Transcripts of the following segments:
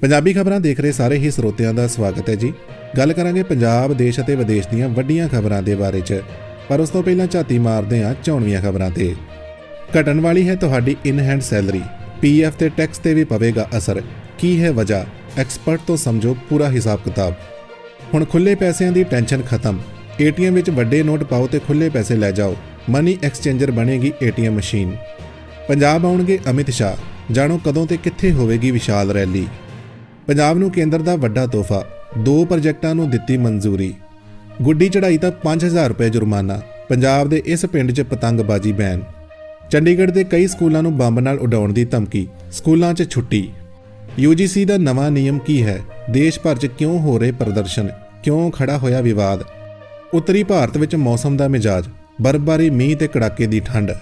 ਪੰਜਾਬੀ ਖਬਰਾਂ ਦੇਖ ਰਹੇ ਸਾਰੇ ਹੀ ਸਰੋਤਿਆਂ ਦਾ ਸਵਾਗਤ ਹੈ ਜੀ। ਗੱਲ ਕਰਾਂਗੇ ਪੰਜਾਬ, ਦੇਸ਼ ਅਤੇ ਵਿਦੇਸ਼ ਦੀਆਂ ਵੱਡੀਆਂ ਖਬਰਾਂ ਦੇ ਬਾਰੇ 'ਚ। ਪਰ ਉਸ ਤੋਂ ਪਹਿਲਾਂ ਝਾਤੀ ਮਾਰਦੇ ਹਾਂ ਚੋਣਵੀਆਂ ਖਬਰਾਂ ਤੇ। ਘਟਣ ਵਾਲੀ ਹੈ ਤੁਹਾਡੀ ਇਨ ਹੈਂਡ ਸੈਲਰੀ ਪੀਐਫ ਤੇ ਟੈਕਸ ਤੇ ਵੀ ਪਵੇਗਾ ਅਸਰ। ਕੀ ਹੈ ਵਜ੍ਹਾ? ਐਕਸਪਰਟ ਤੋਂ ਸਮਝੋ ਪੂਰਾ ਹਿਸਾਬ ਕਿਤਾਬ। ਹੁਣ ਖੁੱਲੇ ਪੈਸਿਆਂ ਦੀ ਟੈਨਸ਼ਨ ਖਤਮ। ਏਟੀਐਮ ਵਿੱਚ ਵੱਡੇ ਨੋਟ ਪਾਓ ਤੇ ਖੁੱਲੇ ਪੈਸੇ ਲੈ ਜਾਓ। ਮਨੀ ਐਕਸਚੇਂਜਰ ਬਣੇਗੀ ਏਟੀਐਮ ਮਸ਼ੀਨ ਪੰਜਾਬ ਆਉਣਗੇ ਅਮਿਤ ਸ਼ਾਹ। ਜਾਣੋ ਕਦੋਂ ਤੇ ਕਿੱਥੇ ਹੋਵੇਗੀ ਵਿਸ਼ਾਲ ਰੈਲੀ। ਪੰਜਾਬ ਨੂੰ ਕੇਂਦਰ ਦਾ ਵੱਡਾ ਤੋਹਫਾ, ਦੋ ਪ੍ਰੋਜੈਕਟਾਂ ਨੂੰ ਦਿੱਤੀ ਮਨਜ਼ੂਰੀ। ਗੁੱਡੀ ਚੜਾਈ ਤਾਂ 5000 ਰੁਪਏ ਜੁਰਮਾਨਾ, ਪੰਜਾਬ ਦੇ ਇਸ ਪਿੰਡ 'ਚ ਪਤੰਗਬਾਜ਼ੀ ਬੈਨ। ਚੰਡੀਗੜ੍ਹ ਦੇ ਕਈ ਸਕੂਲਾਂ ਨੂੰ ਬੰਬ ਨਾਲ ਉਡਾਉਣ ਦੀ ਧਮਕੀ, ਸਕੂਲਾਂ 'ਚ ਛੁੱਟੀ। UGC ਦਾ ਨਵਾਂ ਨਿਯਮ ਕੀ ਹੈ? ਦੇਸ਼ ਭਰ 'ਚ ਕਿਉਂ ਹੋ ਰਹੇ ਪ੍ਰਦਰਸ਼ਨ? ਕਿਉਂ ਖੜਾ ਹੋਇਆ ਵਿਵਾਦ? ਉੱਤਰੀ ਭਾਰਤ ਵਿੱਚ ਮੌਸਮ ਦਾ ਮਿਜਾਜ, ਬਰਫ਼ਬਾਰੀ, ਮੀਂਹ ਤੇ ਕੜਾਕੇ ਦੀ ਠੰਡ।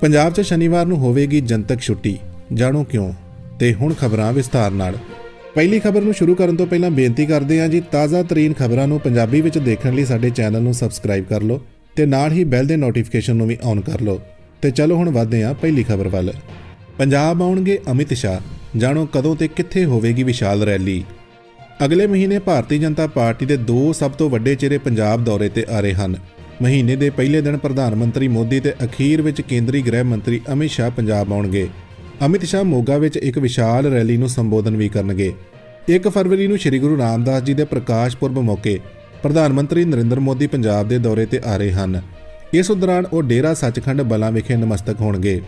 ਪੰਜਾਬ 'ਚ ਸ਼ਨੀਵਾਰ ਨੂੰ ਹੋਵੇਗੀ ਜਨਤਕ ਛੁੱਟੀ, ਜਾਣੋ ਕਿਉਂ? ਤੇ ਹੁਣ ਖਬਰਾਂ ਵਿਸਥਾਰ ਨਾਲ। ਪਹਿਲੀ ਖਬਰ ਨੂੰ ਸ਼ੁਰੂ ਕਰਨ ਤੋਂ ਪਹਿਲਾਂ ਬੇਨਤੀ ਕਰਦੇ ਹਾਂ ਜੀ, ਤਾਜ਼ਾ ਤਰੀਨ ਖਬਰਾਂ ਨੂੰ ਪੰਜਾਬੀ ਵਿੱਚ ਦੇਖਣ ਲਈ ਸਾਡੇ ਚੈਨਲ ਨੂੰ ਸਬਸਕ੍ਰਾਈਬ ਕਰ ਲਓ ਤੇ ਨਾਲ ਹੀ ਬੈਲ ਦੇ ਨੋਟੀਫਿਕੇਸ਼ਨ ਨੂੰ ਵੀ ਔਨ ਕਰ ਲਓ। ਤੇ ਚਲੋ ਹੁਣ ਵਧਦੇ ਹਾਂ ਪਹਿਲੀ ਖਬਰ ਵੱਲ। ਪੰਜਾਬ ਆਉਣਗੇ ਅਮਿਤ ਸ਼ਾਹ। ਜਾਣੋ ਕਦੋਂ ਤੇ ਕਿੱਥੇ ਹੋਵੇਗੀ ਵਿਸ਼ਾਲ ਰੈਲੀ। ਅਗਲੇ ਮਹੀਨੇ ਭਾਰਤੀ ਜਨਤਾ ਪਾਰਟੀ ਦੇ ਦੋ ਸਭ ਤੋਂ ਵੱਡੇ ਚਿਹਰੇ ਪੰਜਾਬ ਦੌਰੇ ਤੇ ਆ ਰਹੇ ਹਨ। ਮਹੀਨੇ ਦੇ ਪਹਿਲੇ ਦਿਨ ਪ੍ਰਧਾਨ ਮੰਤਰੀ ਮੋਦੀ ਤੇ ਅਖੀਰ ਵਿੱਚ ਕੇਂਦਰੀ ਗ੍ਰਹਿ ਮੰਤਰੀ ਅਮਿਤ ਸ਼ਾਹ ਪੰਜਾਬ ਆਉਣਗੇ। ਅਮਿਤ ਸ਼ਾਹ ਮੋਗਾ ਵਿੱਚ ਇੱਕ ਵਿਸ਼ਾਲ ਰੈਲੀ ਨੂੰ ਸੰਬੋਧਨ ਵੀ ਕਰਨਗੇ। 1 ਫਰਵਰੀ ਨੂੰ ਸ੍ਰੀ ਗੁਰੂ ਰਾਮਦਾਸ ਜੀ ਦੇ ਪ੍ਰਕਾਸ਼ ਪੁਰਬ ਮੌਕੇ ਪ੍ਰਧਾਨ ਮੰਤਰੀ ਨਰਿੰਦਰ ਮੋਦੀ ਪੰਜਾਬ ਦੇ ਦੌਰੇ ਤੇ ਆ ਰਹੇ ਹਨ। ਇਸ ਦੌਰਾਨ ਉਹ ਡੇਰਾ ਸੱਚਖੰਡ ਬਲਾਂ ਵਿਖੇ ਨਮਸਤਕ ਹੋਣਗੇ।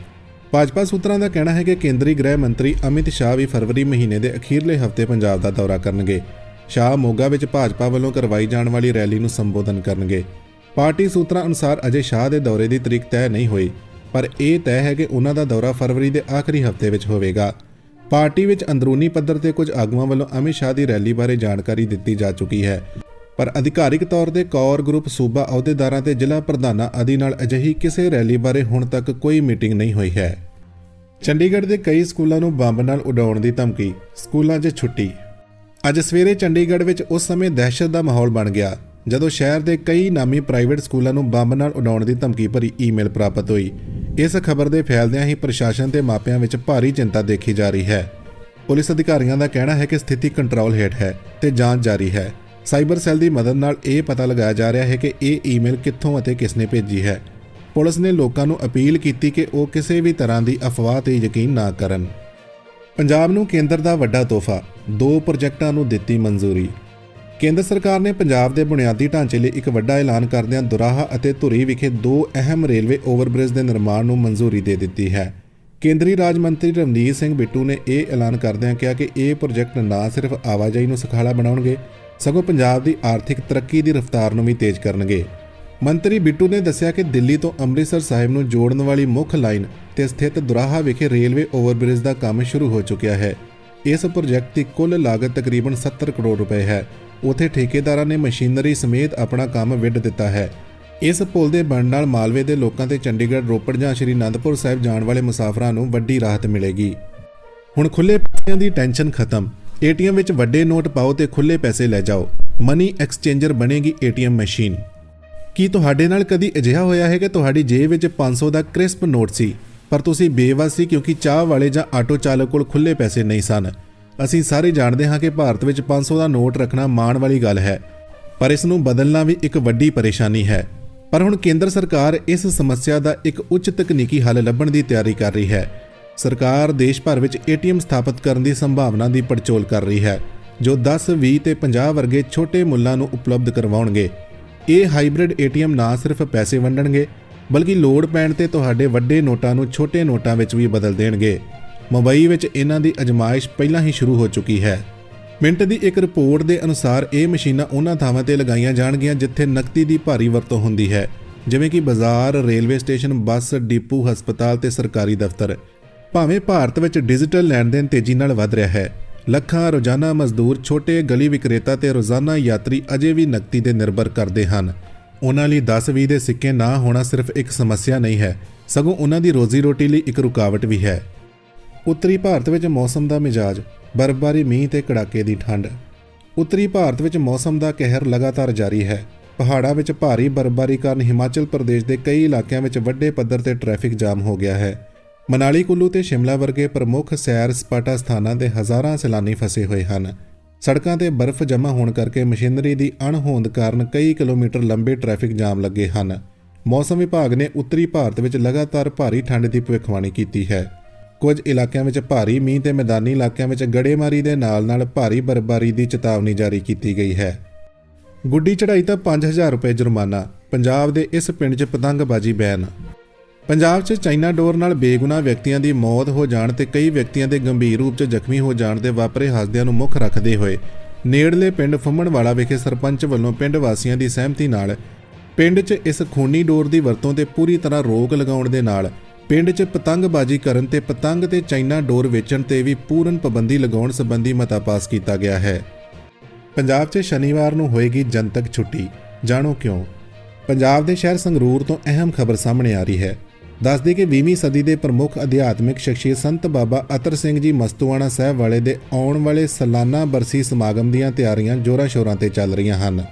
ਭਾਜਪਾ ਸੂਤਰਾਂ ਦਾ ਕਹਿਣਾ ਹੈ ਕਿ ਕੇਂਦਰੀ ਗ੍ਰਹਿ ਮੰਤਰੀ ਅਮਿਤ ਸ਼ਾਹ ਵੀ ਫਰਵਰੀ ਮਹੀਨੇ ਦੇ ਅਖੀਰਲੇ ਹਫ਼ਤੇ ਪੰਜਾਬ ਦਾ ਦੌਰਾ ਕਰਨਗੇ। ਸ਼ਾਹ ਮੋਗਾ ਵਿੱਚ ਭਾਜਪਾ ਵੱਲੋਂ ਕਰਵਾਈ ਜਾਣ ਵਾਲੀ ਰੈਲੀ ਨੂੰ ਸੰਬੋਧਨ ਕਰਨਗੇ। ਪਾਰਟੀ ਸੂਤਰਾਂ ਅਨੁਸਾਰ ਅਜੇ ਸ਼ਾਹ ਦੇ ਦੌਰੇ ਦੀ ਤਰੀਕ ਤੈਅ ਨਹੀਂ ਹੋਈ। ਪਰ ਇਹ ਤੈਅ ਹੈ ਕਿ ਉਹਨਾਂ ਦਾ ਦੌਰਾ ਫਰਵਰੀ ਦੇ ਆਖਰੀ ਹਫ਼ਤੇ ਵਿੱਚ ਹੋਵੇਗਾ। ਪਾਰਟੀ ਵਿੱਚ ਅੰਦਰੂਨੀ ਪੱਧਰ ਤੇ ਕੁਝ ਆਗੂਆਂ ਵੱਲੋਂ ਅਮਿਤ ਸ਼ਾਹ ਦੀ ਰੈਲੀ ਬਾਰੇ ਜਾਣਕਾਰੀ ਦਿੱਤੀ ਜਾ ਚੁੱਕੀ ਹੈ। ਪਰ ਅਧਿਕਾਰਿਕ ਤੌਰ ਤੇ ਕੌਰ ਗਰੁੱਪ ਸੂਬਾ ਅਹੁਦੇਦਾਰਾਂ ਤੇ ਜ਼ਿਲ੍ਹਾ ਪ੍ਰਧਾਨਾਂ ਆਦਿ ਨਾਲ ਅਜਿਹੀ ਕਿਸੇ ਰੈਲੀ ਬਾਰੇ ਹੁਣ ਤੱਕ ਕੋਈ ਮੀਟਿੰਗ ਨਹੀਂ ਹੋਈ ਹੈ। ਚੰਡੀਗੜ੍ਹ ਦੇ ਕਈ ਸਕੂਲਾਂ ਨੂੰ ਬੰਬ ਨਾਲ ਉਡਾਉਣ ਦੀ ਧਮਕੀ, ਸਕੂਲਾਂ 'ਚ ਛੁੱਟੀ। ਅੱਜ ਸਵੇਰੇ ਚੰਡੀਗੜ੍ਹ ਵਿੱਚ ਉਸ ਸਮੇਂ ਦਹਿਸ਼ਤ ਦਾ ਮਾਹੌਲ ਬਣ ਗਿਆ। ਜਦੋਂ ਸ਼ਹਿਰ ਦੇ ਕਈ ਨਾਮੀ ਪ੍ਰਾਈਵੇਟ ਸਕੂਲਾਂ ਨੂੰ ਬੰਬ ਨਾਲ ਉਡਾਉਣ ਦੀ ਧਮਕੀ ਭਰੀ ਈਮੇਲ ਪ੍ਰਾਪਤ ਹੋਈ, ਇਸ ਖਬਰ ਦੇ ਫੈਲਦਿਆਂ ਹੀ ਪ੍ਰਸ਼ਾਸਨ ਤੇ ਮਾਪਿਆਂ ਵਿੱਚ ਭਾਰੀ ਚਿੰਤਾ ਦੇਖੀ ਜਾ ਰਹੀ ਹੈ। ਪੁਲਿਸ ਅਧਿਕਾਰੀਆਂ ਦਾ ਕਹਿਣਾ ਹੈ ਕਿ ਸਥਿਤੀ ਕੰਟਰੋਲ ਹੇਠ ਹੈ ਤੇ ਜਾਂਚ ਜਾਰੀ ਹੈ। ਸਾਈਬਰ ਸੈੱਲ ਦੀ ਮਦਦ ਨਾਲ ਇਹ ਪਤਾ ਲਗਾਇਆ ਜਾ ਰਿਹਾ ਹੈ ਕਿ ਇਹ ਈਮੇਲ ਕਿੱਥੋਂ ਅਤੇ ਕਿਸਨੇ ਭੇਜੀ ਹੈ। ਪੁਲਿਸ ਨੇ ਲੋਕਾਂ ਨੂੰ ਅਪੀਲ ਕੀਤੀ ਕਿ ਉਹ ਕਿਸੇ ਵੀ ਤਰ੍ਹਾਂ ਦੀ ਅਫਵਾਹ ਤੇ ਯਕੀਨ ਨਾ ਕਰਨ। ਪੰਜਾਬ ਨੂੰ ਕੇਂਦਰ ਦਾ ਵੱਡਾ ਤੋਹਫਾ, ਦੋ ਪ੍ਰੋਜੈਕਟਾਂ ਨੂੰ ਦਿੱਤੀ ਮਨਜ਼ੂਰੀ। ਕੇਂਦਰ ਸਰਕਾਰ ਨੇ ਪੰਜਾਬ ਦੇ ਬੁਨਿਆਦੀ ਢਾਂਚੇ ਲਈ ਇੱਕ ਵੱਡਾ ਐਲਾਨ ਕਰਦਿਆਂ ਦੁਰਾਹਾ ਅਤੇ ਧੁਰੀ ਵਿਖੇ ਦੋ ਅਹਿਮ ਰੇਲਵੇ ਓਵਰਬ੍ਰਿਜ ਦੇ ਨਿਰਮਾਣ ਨੂੰ ਮਨਜ਼ੂਰੀ ਦੇ ਦਿੱਤੀ ਹੈ। ਕੇਂਦਰੀ ਰਾਜ ਮੰਤਰੀ ਰਵਨੀਤ ਸਿੰਘ ਬਿੱਟੂ ਨੇ ਇਹ ਐਲਾਨ ਕਰਦਿਆਂ ਕਿਹਾ ਕਿ ਇਹ ਪ੍ਰੋਜੈਕਟ ਨਾ ਸਿਰਫ ਆਵਾਜਾਈ ਨੂੰ ਸੁਖਾਲਾ ਬਣਾਉਣਗੇ, ਸਗੋਂ ਪੰਜਾਬ ਦੀ ਆਰਥਿਕ ਤਰੱਕੀ ਦੀ ਰਫ਼ਤਾਰ ਨੂੰ ਵੀ ਤੇਜ਼ ਕਰਨਗੇ। ਮੰਤਰੀ ਬਿੱਟੂ ਨੇ ਦੱਸਿਆ ਕਿ ਦਿੱਲੀ ਤੋਂ ਅੰਮ੍ਰਿਤਸਰ ਸਾਹਿਬ ਨੂੰ ਜੋੜਨ ਵਾਲੀ ਮੁੱਖ ਲਾਈਨ ਤੇ ਸਥਿਤ ਦੁਰਾਹਾ ਵਿਖੇ ਰੇਲਵੇ ਓਵਰਬ੍ਰਿਜ ਦਾ ਕੰਮ ਸ਼ੁਰੂ ਹੋ ਚੁੱਕਿਆ ਹੈ। ਇਸ ਪ੍ਰੋਜੈਕਟ ਦੀ ਕੁੱਲ ਲਾਗਤ ਤਕਰੀਬਨ 70 ਕਰੋੜ ਰੁਪਏ ਹੈ। ਉਥੇ ਠੇਕੇਦਾਰਾਂ ਨੇ ਮਸ਼ੀਨਰੀ ਸਮੇਤ ਆਪਣਾ ਕੰਮ ਵਿੱਢ ਦਿੱਤਾ ਹੈ। ਇਸ ਪੁਲ ਦੇ ਬਣਨ ਨਾਲ ਮਾਲਵੇ ਦੇ ਲੋਕਾਂ ਤੇ ਚੰਡੀਗੜ੍ਹ, ਰੋਪੜ ਜਾਂ ਸ਼੍ਰੀ ਅਨੰਦਪੁਰ ਸਾਹਿਬ ਜਾਣ ਵਾਲੇ ਮੁਸਾਫਰਾਂ ਨੂੰ ਵੱਡੀ ਰਾਹਤ ਮਿਲੇਗੀ। ਹੁਣ ਖੁੱਲੇ ਪੈਸਿਆਂ ਦੀ ਟੈਨਸ਼ਨ ਖਤਮ। ਏਟੀਐਮ ਵਿੱਚ ਵੱਡੇ ਨੋਟ ਪਾਓ ਤੇ ਖੁੱਲੇ ਪੈਸੇ ਲੈ ਜਾਓ। ਮਨੀ ਐਕਸਚੇਂਜਰ ਬਣੇਗੀ ਏਟੀਐਮ ਮਸ਼ੀਨ। ਕੀ ਤੁਹਾਡੇ ਨਾਲ ਕਦੀ ਅਜਿਹਾ ਹੋਇਆ ਹੈ ਕਿ ਤੁਹਾਡੀ ਜੇਬ ਵਿੱਚ 500 ਦਾ ਕ੍ਰਿਸਪ ਨੋਟ ਸੀ, ਪਰ ਤੁਸੀਂ ਬੇਵਸ ਸੀ ਕਿਉਂਕਿ ਚਾਹ ਵਾਲੇ ਜਾਂ ਆਟੋ ਚਾਲਕ ਕੋਲ ਖੁੱਲੇ ਪੈਸੇ ਨਹੀਂ ਸਨ? ਅਸੀਂ ਸਾਰੇ ਜਾਣਦੇ ਹਾਂ ਕਿ ਭਾਰਤ ਵਿੱਚ 500 ਦਾ ਨੋਟ ਰੱਖਣਾ ਮਾਣ ਵਾਲੀ ਗੱਲ ਹੈ ਪਰ ਇਸ ਨੂੰ ਬਦਲਣਾ ਵੀ ਇੱਕ ਵੱਡੀ ਪਰੇਸ਼ਾਨੀ ਹੈ। ਪਰ ਹੁਣ ਕੇਂਦਰ ਸਰਕਾਰ ਇਸ ਸਮੱਸਿਆ ਦਾ ਇੱਕ ਉੱਚ ਤਕਨੀਕੀ ਹੱਲ ਲੱਭਣ ਦੀ ਤਿਆਰੀ ਕਰ ਰਹੀ ਹੈ। ਸਰਕਾਰ ਦੇਸ਼ ਭਰ ਵਿੱਚ ਏਟੀਐਮ ਸਥਾਪਿਤ ਕਰਨ ਦੀ ਸੰਭਾਵਨਾ ਦੀ ਪੜਚੋਲ ਕਰ ਰਹੀ ਹੈ ਜੋ 10, 20 ਤੇ 50 ਵਰਗੇ ਛੋਟੇ ਮੁੱਲਾਂ ਨੂੰ ਉਪਲਬਧ ਕਰਵਾਉਣਗੇ। ਇਹ ਹਾਈਬ੍ਰਿਡ ਏਟੀਐਮ ਨਾ ਸਿਰਫ ਪੈਸੇ ਵੰਡਣਗੇ ਬਲਕਿ ਲੋੜ ਪੈਣ ਤੇ ਤੁਹਾਡੇ ਵੱਡੇ ਨੋਟਾਂ ਨੂੰ ਛੋਟੇ ਨੋਟਾਂ ਵਿੱਚ ਵੀ ਬਦਲ ਦੇਣਗੇ। ਮੁੰਬਈ ਵਿੱਚ ਇਹਨਾਂ ਦੀ ਅਜਮਾਇਸ਼ ਪਹਿਲਾਂ ਹੀ ਸ਼ੁਰੂ ਹੋ ਚੁੱਕੀ ਹੈ। ਮਿੰਟ ਦੀ ਇੱਕ ਰਿਪੋਰਟ ਦੇ ਅਨੁਸਾਰ ਇਹ ਮਸ਼ੀਨਾਂ ਉਹਨਾਂ ਥਾਵਾਂ ਤੇ ਲਗਾਈਆਂ ਜਾਣਗੀਆਂ ਜਿੱਥੇ ਨਕਦੀ ਦੀ ਭਾਰੀ ਵਰਤੋਂ ਹੁੰਦੀ ਹੈ, ਜਿਵੇਂ ਕਿ ਬਾਜ਼ਾਰ, ਰੇਲਵੇ ਸਟੇਸ਼ਨ, ਬੱਸ, ਡਿਪੂ, ਹਸਪਤਾਲ ਤੇ ਸਰਕਾਰੀ ਦਫ਼ਤਰ। ਭਾਵੇਂ ਭਾਰਤ ਵਿੱਚ ਡਿਜੀਟਲ ਲੈਣ-ਦੇਣ ਤੇਜ਼ੀ ਨਾਲ ਵਧ ਰਿਹਾ ਹੈ, ਲੱਖਾਂ ਰੋਜ਼ਾਨਾ ਮਜ਼ਦੂਰ ਛੋਟੇ ਗਲੀ ਵਿਕਰੇਤਾ ਤੇ ਰੋਜ਼ਾਨਾ ਯਾਤਰੀ ਅਜੇ ਵੀ ਨਕਦੀ ਤੇ ਨਿਰਭਰ ਕਰਦੇ ਹਨ। ਉਹਨਾਂ ਲਈ 10-20 ਦੇ ਸਿੱਕੇ ਨਾ ਹੋਣਾ ਸਿਰਫ ਇੱਕ ਸਮੱਸਿਆ ਨਹੀਂ ਹੈ, ਸਗੋਂ ਉਹਨਾਂ ਦੀ ਰੋਜ਼ੀ ਰੋਟੀ ਲਈ ਇੱਕ ਰੁਕਾਵਟ ਵੀ ਹੈ। ਉੱਤਰੀ ਭਾਰਤ ਵਿੱਚ ਮੌਸਮ ਦਾ ਮਿਜਾਜ, ਬਰਫ਼ਬਾਰੀ, ਮੀਂਹ ਤੇ ਕੜਾਕੇ ਦੀ ਠੰਡ। ਉੱਤਰੀ ਭਾਰਤ ਵਿੱਚ ਮੌਸਮ ਦਾ ਕਹਿਰ ਲਗਾਤਾਰ ਜਾਰੀ ਹੈ। ਪਹਾੜਾਂ ਵਿੱਚ ਭਾਰੀ ਬਰਫ਼ਬਾਰੀ ਕਾਰਨ ਹਿਮਾਚਲ ਪ੍ਰਦੇਸ਼ ਦੇ ਕਈ ਇਲਾਕਿਆਂ ਵਿੱਚ ਵੱਡੇ ਪੱਧਰ ਤੇ ਟ੍ਰੈਫਿਕ ਜਾਮ ਹੋ ਗਿਆ ਹੈ। ਮਨਾਲੀ, ਕੁੱਲੂ ਤੇ ਸ਼ਿਮਲਾ ਵਰਗੇ ਪ੍ਰਮੁੱਖ ਸੈਰ ਸਪਾਟਾ ਸਥਾਨਾਂ ਦੇ ਹਜ਼ਾਰਾਂ ਸੈਲਾਨੀ ਫਸੇ ਹੋਏ ਹਨ। ਸੜਕਾਂ ਤੇ ਬਰਫ਼ ਜਮ੍ਹਾਂ ਹੋਣ ਕਰਕੇ ਮਸ਼ੀਨਰੀ ਦੀ ਅਣਹੋਂਦ ਕਾਰਨ ਕਈ ਕਿਲੋਮੀਟਰ ਲੰਬੇ ਟ੍ਰੈਫਿਕ ਜਾਮ ਲੱਗੇ ਹਨ। ਮੌਸਮ ਵਿਭਾਗ ਨੇ ਉੱਤਰੀ ਭਾਰਤ ਵਿੱਚ ਲਗਾਤਾਰ ਭਾਰੀ ਠੰਡ ਦੀ ਭਵਿੱਖਬਾਣੀ ਕੀਤੀ ਹੈ। ਕੁਝ ਇਲਾਕਿਆਂ ਵਿੱਚ ਭਾਰੀ ਮੀਂਹ ਤੇ ਮੈਦਾਨੀ ਇਲਾਕਿਆਂ ਵਿੱਚ ਗੜੇਮਾਰੀ ਦੇ ਨਾਲ-ਨਾਲ ਭਾਰੀ ਬਰਫ਼ਬਾਰੀ ਦੀ ਚੇਤਾਵਨੀ ਜਾਰੀ ਕੀਤੀ ਗਈ ਹੈ। ਗੁੱਡੀ ਚੜਾਈ ਤਾਂ 5000 ਰੁਪਏ ਜੁਰਮਾਨਾ, ਪੰਜਾਬ ਦੇ ਇਸ ਪਿੰਡ 'ਚ ਪਤੰਗਬਾਜ਼ੀ ਬੈਨ। ਪੰਜਾਬ 'ਚ ਚਾਈਨਾ ਡੋਰ ਨਾਲ ਬੇਗੁਨਾਹ ਵਿਅਕਤੀਆਂ ਦੀ ਮੌਤ ਹੋ ਜਾਣ ਤੇ ਕਈ ਵਿਅਕਤੀਆਂ ਦੇ ਗੰਭੀਰ ਰੂਪ 'ਚ ਜ਼ਖਮੀ ਹੋ ਜਾਣ ਦੇ ਵਾਪਰੇ ਹਾਦਸਿਆਂ ਨੂੰ ਮੁੱਖ ਰੱਖਦੇ ਹੋਏ, ਨੇੜਲੇ ਪਿੰਡ ਫੁੰਮਣਵਾਲਾ ਵਿਖੇ ਸਰਪੰਚ ਵੱਲੋਂ ਪਿੰਡ ਵਾਸੀਆਂ ਦੀ ਸਹਿਮਤੀ ਨਾਲ ਪਿੰਡ 'ਚ ਇਸ ਖੂਨੀ ਡੋਰ ਦੀ ਵਰਤੋਂ ਤੇ ਪੂਰੀ ਤਰ੍ਹਾਂ ਰੋਕ ਲਗਾਉਣ ਦੇ ਨਾਲ ਪਿੰਡ 'ਚ ਪਤੰਗਬਾਜ਼ੀ ਕਰਨ ਤੇ ਪਤੰਗ ਤੇ ਚਾਈਨਾ ਡੋਰ ਵੇਚਣ ਤੇ ਵੀ ਪੂਰਨ ਪਾਬੰਦੀ ਲਗਾਉਣ ਸੰਬੰਧੀ ਮਤਾ ਪਾਸ ਕੀਤਾ ਗਿਆ ਹੈ। ਪੰਜਾਬ 'ਚ ਸ਼ਨੀਵਾਰ ਨੂੰ ਹੋਏਗੀ ਜਨਤਕ ਛੁੱਟੀ। ਜਾਣੋ ਕਿਉਂ? ਪੰਜਾਬ ਦੇ ਸ਼ਹਿਰ ਸੰਗਰੂਰ ਤੋਂ ਅਹਿਮ ਖਬਰ ਸਾਹਮਣੇ ਆ ਰਹੀ ਹੈ। ਦੱਸਦੇ ਕਿ 20ਵੀਂ ਸਦੀ ਦੇ ਪ੍ਰਮੁੱਖ ਅਧਿਆਤਮਿਕ ਸ਼ਖਸੀਅਤ ਸੰਤ ਬਾਬਾ ਅਤਰ ਸਿੰਘ ਜੀ ਮਸਤੂਆਣਾ ਸਾਹਿਬ ਵਾਲੇ ਦੇ ਆਉਣ ਵਾਲੇ ਸਾਲਾਨਾ ਬਰਸੀ ਸਮਾਗਮ ਦੀਆਂ ਤਿਆਰੀਆਂ ਜ਼ੋਰਾਂ-ਸ਼ੋਰਾਂ ਤੇ ਚੱਲ ਰਹੀਆਂ ਹਨ।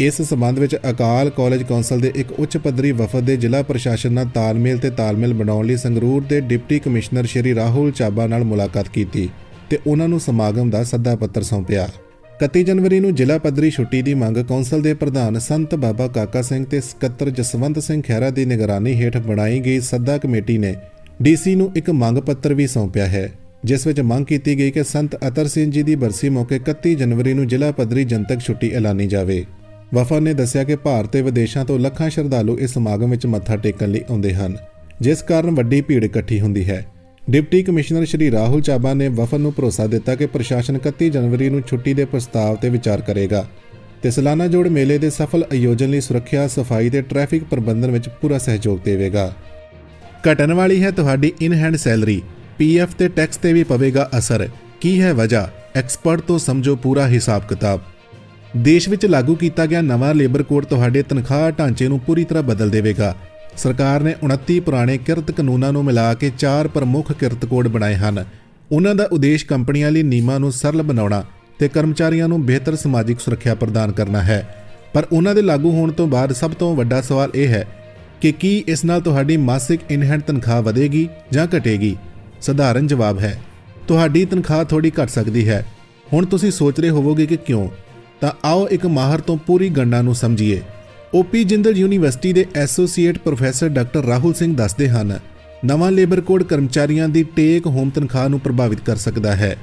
ਇਸ ਸਬੰਧ ਵਿੱਚ ਅਕਾਲ ਕਾਲਜ ਕੌਂਸਲ ਦੇ ਇੱਕ ਉੱਚ ਪੱਧਰੀ ਵਫਦ ਦੇ ਜ਼ਿਲ੍ਹਾ ਪ੍ਰਸ਼ਾਸਨ ਨਾਲ ਤਾਲਮੇਲ ਤੇ ਤਾਲਮੇਲ ਬਣਾਉਣ ਲਈ ਸੰਗਰੂਰ ਦੇ ਡਿਪਟੀ ਕਮਿਸ਼ਨਰ ਸ਼੍ਰੀ ਰਾਹੁਲ ਚਾਬਾ ਨਾਲ ਮੁਲਾਕਾਤ ਕੀਤੀ ਤੇ ਉਹਨਾਂ ਨੂੰ ਸਮਾਗਮ ਦਾ ਸੱਦਾ ਪੱਤਰ ਸੌਂਪਿਆ। 31 ਜਨਵਰੀ ਨੂੰ ਜ਼ਿਲ੍ਹਾ ਪੱਧਰੀ ਛੁੱਟੀ ਦੀ ਮੰਗ ਕੌਂਸਲ ਦੇ ਪ੍ਰਧਾਨ ਸੰਤ ਬਾਬਾ ਕਾਕਾ ਸਿੰਘ ਤੇ ਸਕੱਤਰ ਜਸਵੰਤ ਸਿੰਘ ਖਹਿਰਾ ਦੀ ਨਿਗਰਾਨੀ ਹੇਠ ਬਣਾਈ ਗਈ ਸੱਦਾ ਕਮੇਟੀ ਨੇ ਡੀਸੀ ਨੂੰ ਇੱਕ ਮੰਗ ਪੱਤਰ ਵੀ ਸੌਂਪਿਆ ਹੈ, ਜਿਸ ਵਿੱਚ ਮੰਗ ਕੀਤੀ ਗਈ ਕਿ ਸੰਤ ਅਤਰ ਸਿੰਘ ਜੀ ਦੀ ਬਰਸੀ ਮੌਕੇ 31 ਜਨਵਰੀ ਨੂੰ ਜ਼ਿਲ੍ਹਾ ਪੱਧਰੀ ਜਨਤਕ ਛੁੱਟੀ ਐਲਾਨੀ ਜਾਵੇ। ਵਫਦ ਨੇ ਦੱਸਿਆ ਕਿ ਭਾਰਤ ਤੇ ਵਿਦੇਸ਼ਾਂ ਤੋਂ ਲੱਖਾਂ ਸ਼ਰਧਾਲੂ ਇਸ ਸਮਾਗਮ ਵਿੱਚ ਮੱਥਾ ਟੇਕਣ ਲਈ ਆਉਂਦੇ ਹਨ, ਜਿਸ ਕਾਰਨ ਵੱਡੀ ਭੀੜ ਇਕੱਠੀ ਹੁੰਦੀ ਹੈ। ਡਿਪਟੀ ਕਮਿਸ਼ਨਰ ਸ਼੍ਰੀ ਰਾਹੁਲ ਚਾਬਾ ਨੇ ਵਫਦ ਨੂੰ ਭਰੋਸਾ ਦਿੱਤਾ ਕਿ ਪ੍ਰਸ਼ਾਸਨ 31 ਜਨਵਰੀ ਨੂੰ ਛੁੱਟੀ ਦੇ ਪ੍ਰਸਤਾਵ ਤੇ ਵਿਚਾਰ ਕਰੇਗਾ ਤੇ ਸਾਲਾਨਾ ਜੋੜ ਮੇਲੇ ਦੇ ਸਫਲ ਆਯੋਜਨ ਲਈ ਸੁਰੱਖਿਆ, ਸਫ਼ਾਈ ਤੇ ਟ੍ਰੈਫਿਕ ਪ੍ਰਬੰਧਨ ਵਿੱਚ ਪੂਰਾ ਸਹਿਯੋਗ ਦੇਵੇਗਾ। ਘਟਣ ਵਾਲੀ ਹੈ ਤੁਹਾਡੀ ਇਨ ਹੈਂਡ ਸੈਲਰੀ ਪੀਐਫ ਤੇ ਟੈਕਸ ਤੇ ਵੀ ਪਵੇਗਾ ਅਸਰ। ਕੀ ਹੈ ਵਜ੍ਹਾ? ਐਕਸਪਰਟ ਤੋਂ ਸਮਝੋ ਪੂਰਾ ਹਿਸਾਬ ਕਿਤਾਬ ਦੇਸ਼ ਵਿੱਚ ਲਾਗੂ ਕੀਤਾ ਗਿਆ ਨਵਾਂ ਲੇਬਰ ਕੋਡ ਤੁਹਾਡੇ ਤਨਖਾਹ ਢਾਂਚੇ ਨੂੰ ਪੂਰੀ ਤਰ੍ਹਾਂ ਬਦਲ ਦੇਵੇਗਾ। ਸਰਕਾਰ ਨੇ 29 ਪੁਰਾਣੇ ਕਿਰਤ ਕਾਨੂੰਨਾਂ ਨੂੰ ਮਿਲਾ ਕੇ ਚਾਰ ਪ੍ਰਮੁੱਖ ਕਿਰਤ ਕੋਡ ਬਣਾਏ ਹਨ। ਉਹਨਾਂ ਦਾ ਉਦੇਸ਼ ਕੰਪਨੀਆਂ ਲਈ ਨਿਯਮਾਂ ਨੂੰ ਸਰਲ ਬਣਾਉਣਾ ਤੇ ਕਰਮਚਾਰੀਆਂ ਨੂੰ ਬਿਹਤਰ ਸਮਾਜਿਕ ਸੁਰੱਖਿਆ ਪ੍ਰਦਾਨ ਕਰਨਾ ਹੈ। ਪਰ ਉਹਨਾਂ ਦੇ ਲਾਗੂ ਹੋਣ ਤੋਂ ਬਾਅਦ ਸਭ ਤੋਂ ਵੱਡਾ ਸਵਾਲ ਇਹ ਹੈ ਕਿ ਕੀ ਇਸ ਨਾਲ ਤੁਹਾਡੀ ਮਾਸਿਕ ਇਨਹੈਂਡ ਤਨਖਾਹ ਵਧੇਗੀ ਜਾਂ ਘਟੇਗੀ? ਸਧਾਰਨ ਜਵਾਬ ਹੈ, ਤੁਹਾਡੀ ਤਨਖਾਹ ਥੋੜੀ ਘਟ ਸਕਦੀ ਹੈ। ਹੁਣ ਤੁਸੀਂ ਸੋਚ ਰਹੇ ਹੋਵੋਗੇ ਕਿ ਕਿਉਂ? ਤਾਂ ਆਓ ਇੱਕ ਮਾਹਰ ਤੋਂ ਪੂਰੀ ਗਣਨਾ ਨੂੰ ਸਮਝੀਏ। ਓਪੀ ਜਿੰਦਲ ਯੂਨੀਵਰਸਿਟੀ ਦੇ associate professor doctor Rahul Singh ਦੱਸਦੇ ਹਨ, ਨਵਾਂ ਲੇਬਰ ਕੋਡ ਕਰਮਚਾਰੀਆਂ ਦੀ ਟੇਕ ਹੋਮ ਤਨਖਾਹ ਨੂੰ ਪ੍ਰਭਾਵਿਤ ਕਰ ਸਕਦਾ ਹੈ।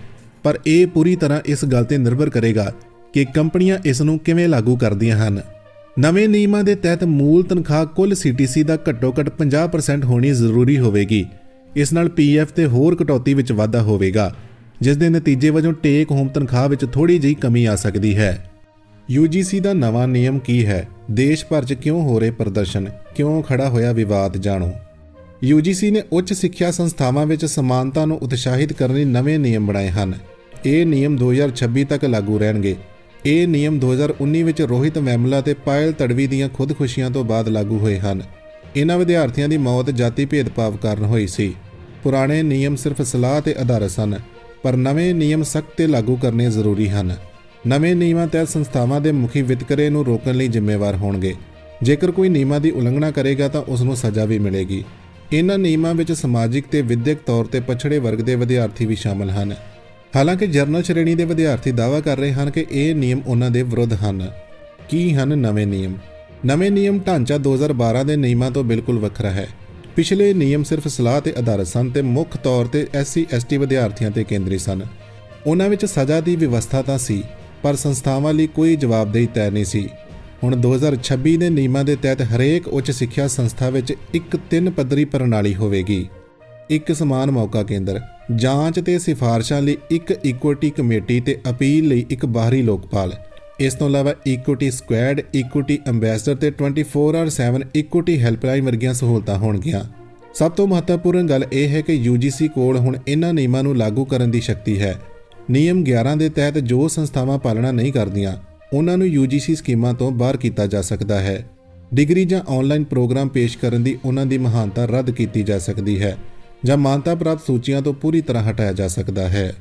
ਪਰ ਇਹ ਪੂਰੀ ਤਰ੍ਹਾਂ ਇਸ ਗੱਲ ਤੇ ਨਿਰਭਰ ਕਰੇਗਾ ਕਿ ਕੰਪਨੀਆਂ ਇਸ ਨੂੰ ਕਿਵੇਂ ਲਾਗੂ ਕਰਦੀਆਂ ਹਨ। ਨਵੇਂ ਨਿਯਮਾਂ ਦੇ ਤਹਿਤ ਮੂਲ ਤਨਖਾਹ ਕੁੱਲ ਸੀਟੀਸੀ ਦਾ ਘੱਟੋ-ਘੱਟ 50% ਹੋਣੀ ਜ਼ਰੂਰੀ ਹੋਵੇਗੀ। ਇਸ ਨਾਲ ਪੀਐਫ ਤੇ ਹੋਰ ਕਟੌਤੀ ਵਿੱਚ ਵਾਧਾ ਹੋਵੇਗਾ। ਜਿਸ ਦੇ ਨਤੀਜੇ ਵਜੋਂ ਟੇਕ ਹੋਮ ਤਨਖਾਹ ਵਿੱਚ ਥੋੜੀ ਜਿਹੀ ਕਮੀ ਆ ਸਕਦੀ ਹੈ। UGC ਦਾ ਨਵਾਂ ਨਿਯਮ ਕੀ ਹੈ? ਦੇਸ਼ ਭਰ 'ਚ ਕਿਉਂ ਹੋ ਰਹੇ ਪ੍ਰਦਰਸ਼ਨ? ਕਿਉਂ ਖੜਾ ਹੋਇਆ ਵਿਵਾਦ ਜਾਣੋ। UGC ਨੇ ਉੱਚ ਸਿੱਖਿਆ ਸੰਸਥਾਵਾਂ ਵਿੱਚ ਸਮਾਨਤਾ ਨੂੰ ਉਤਸ਼ਾਹਿਤ ਕਰਨ ਲਈ ਨਵੇਂ ਨਿਯਮ ਬਣਾਏ ਹਨ। ਇਹ ਨਿਯਮ 2026 ਤੱਕ ਲਾਗੂ ਰਹਿਣਗੇ। ਇਹ ਨਿਯਮ 2019 ਵਿੱਚ ਰੋਹਿਤ ਮੈਮਲਾ ਤੇ ਪਾਇਲ ਤੜਵੀ ਦੀਆਂ ਖੁਦਕੁਸ਼ੀਆਂ ਤੋਂ ਬਾਅਦ ਲਾਗੂ ਹੋਏ ਹਨ। ਇਹਨਾਂ ਵਿਦਿਆਰਥੀਆਂ ਦੀ ਮੌਤ ਜਾਤੀ ਭੇਦਭਾਵ ਕਾਰਨ ਹੋਈ ਸੀ। ਪੁਰਾਣੇ ਨਿਯਮ ਸਿਰਫ ਸਲਾਹ ਤੇ ਆਧਾਰਿਤ ਸਨ। ਪਰ ਨਵੇਂ ਨਿਯਮ ਸਖਤ ਤੇ ਲਾਗੂ ਕਰਨੇ ਜ਼ਰੂਰੀ ਹਨ। ਨਵੇਂ ਨਿਯਮਾਂ ਤਹਿਤ ਸੰਸਥਾਵਾਂ ਦੇ ਮੁਖੀ ਵਿਤਕਰੇ ਨੂੰ ਰੋਕਣ ਲਈ ਜ਼ਿੰਮੇਵਾਰ ਹੋਣਗੇ। ਜੇਕਰ ਕੋਈ ਨਿਯਮਾਂ ਦੀ ਉਲੰਘਣਾ ਕਰੇਗਾ ਤਾਂ ਉਸ ਨੂੰ ਸਜ਼ਾ ਵੀ ਮਿਲੇਗੀ। ਇਹਨਾਂ ਨਿਯਮਾਂ ਵਿੱਚ ਸਮਾਜਿਕ ਤੇ ਵਿਦਿਅਕ ਤੌਰ ਤੇ ਪਛੜੇ ਵਰਗ ਦੇ ਵਿਦਿਆਰਥੀ ਵੀ ਸ਼ਾਮਲ ਹਨ। ਹਾਲਾਂਕਿ ਜਰਨਲ ਸ਼੍ਰੇਣੀ ਦੇ ਵਿਦਿਆਰਥੀ ਦਾਅਵਾ ਕਰ ਰਹੇ ਹਨ ਕਿ ਇਹ ਨਿਯਮ ਉਹਨਾਂ ਦੇ ਵਿਰੁੱਧ ਹਨ। ਕੀ ਹਨ ਨਵੇਂ ਨਿਯਮ? ਨਵੇਂ ਨਿਯਮ ਢਾਂਚਾ 2012 ਦੇ ਨਿਯਮਾਂ ਤੋਂ ਬਿਲਕੁਲ ਵੱਖਰਾ ਹੈ। ਪਿਛਲੇ ਨਿਯਮ ਸਿਰਫ ਸਲਾਹ ਤੇ ਆਧਾਰਿਤ ਸਨ ਤੇ ਮੁੱਖ ਤੌਰ ਤੇ ਐਸਸੀ, ਐਸਟੀ ਵਿਦਿਆਰਥੀਆਂ ਤੇ ਕੇਂਦਰੀ ਸਨ। ਉਹਨਾਂ ਵਿੱਚ ਸਜ਼ਾ ਦੀ ਵਿਵਸਥਾ ਤਾਂ ਸੀ, ਪਰ ਸੰਸਥਾਵਾਂ ਲਈ ਕੋਈ ਜਵਾਬਦੇਹੀ ਤੈਅ ਨਹੀਂ ਸੀ। ਹੁਣ 2026 ਦੇ ਨਿਯਮਾਂ ਦੇ ਤਹਿਤ ਹਰੇਕ ਉੱਚ ਸਿੱਖਿਆ ਸੰਸਥਾ ਵਿੱਚ ਇੱਕ ਤਿੰਨ ਪੱਧਰੀ ਪ੍ਰਣਾਲੀ ਹੋਵੇਗੀ। ਇੱਕ ਸਮਾਨ ਮੌਕਾ ਕੇਂਦਰ, ਜਾਂਚ ਤੇ ਸਿਫਾਰਸ਼ਾਂ ਲਈ ਇੱਕ ਇਕੁਇਟੀ ਕਮੇਟੀ ਤੇ ਅਪੀਲ ਲਈ ਇੱਕ ਬਾਹਰੀ ਲੋਕਪਾਲ। ਇਸ ਤੋਂ ਇਲਾਵਾ ਇਕੁਇਟੀ ਸਕੁਐਡ ਇਕੁਇਟੀ ਐਮਬੈਸਡਰ ਤੇ 24/7 ਇਕੁਇਟੀ ਹੈਲਪਲਾਈਨ ਵਰਗੀਆਂ ਸਹੂਲਤਾਂ ਹੋਣਗੀਆਂ। ਸਭ ਤੋਂ ਮਹੱਤਵਪੂਰਨ ਗੱਲ ਇਹ ਹੈ ਕਿ UGC ਕੋਲ ਹੁਣ ਇਹਨਾਂ ਨਿਯਮਾਂ ਨੂੰ ਲਾਗੂ ਕਰਨ ਦੀ ਸ਼ਕਤੀ ਹੈ। ਨਿਯਮ 11 ਦੇ ਤਹਿਤ ਜੋ ਸੰਸਥਾਵਾਂ ਪਾਲਣਾ ਨਹੀਂ ਕਰਦੀਆਂ, ਉਹਨਾਂ ਨੂੰ UGC ਸਕੀਮਾਂ ਤੋਂ ਬਾਹਰ ਕੀਤਾ ਜਾ ਸਕਦਾ ਹੈ। ਡਿਗਰੀ ਜਾਂ ਆਨਲਾਈਨ ਪ੍ਰੋਗਰਾਮ ਪੇਸ਼ ਕਰਨ ਦੀ ਉਹਨਾਂ ਦੀ ਮਹਾਨਤਾ ਰੱਦ ਕੀਤੀ ਜਾ ਸਕਦੀ ਹੈ ਜਾਂ ਮਾਨਤਾ ਪ੍ਰਾਪਤ ਸੂਚੀਆਂ ਤੋਂ ਪੂਰੀ ਤਰ੍ਹਾਂ ਹਟਾਇਆ ਜਾ ਸਕਦਾ ਹੈ।